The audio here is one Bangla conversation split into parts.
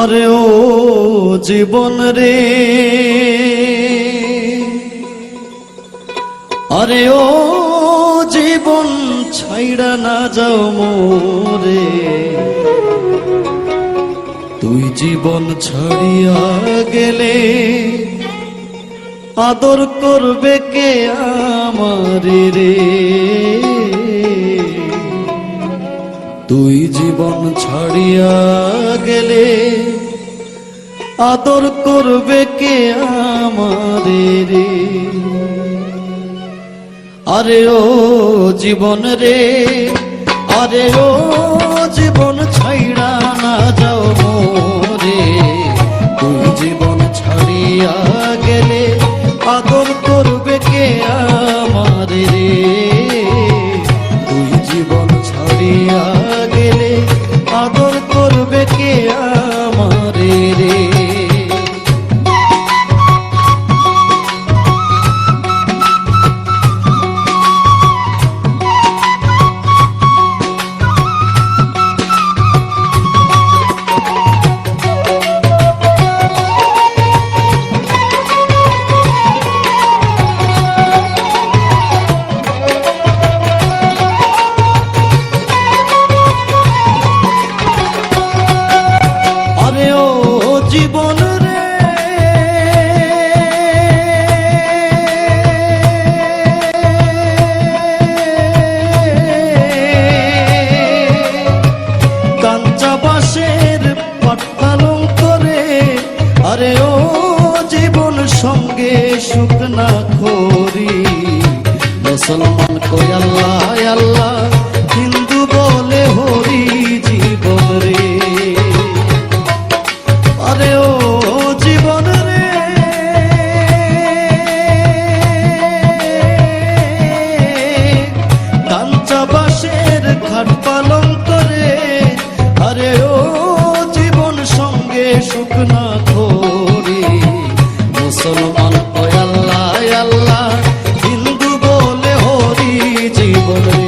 আরে ও জীবন রে। আরে ও জীবন ছাইড়া না যাও মোরে। তুই জীবন ছাড়িয়া গেলে আদর করবে কে আমারে রে? তুই জীবন ছাড়িয়া গেলে আদর করবে কে আমারে রে? আরে ও জীবন রে, আরে ও জীবন ছাইড়া না যাও মোরে। তুই জীবন ছাড়িয়া গেলে আদর করবে কে আমারে রে? সঙ্গে সুখ না খরি মুসলমান কই আল্লাহ আল্লাহ হিন্দু বলে হরি জীবন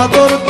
সাগর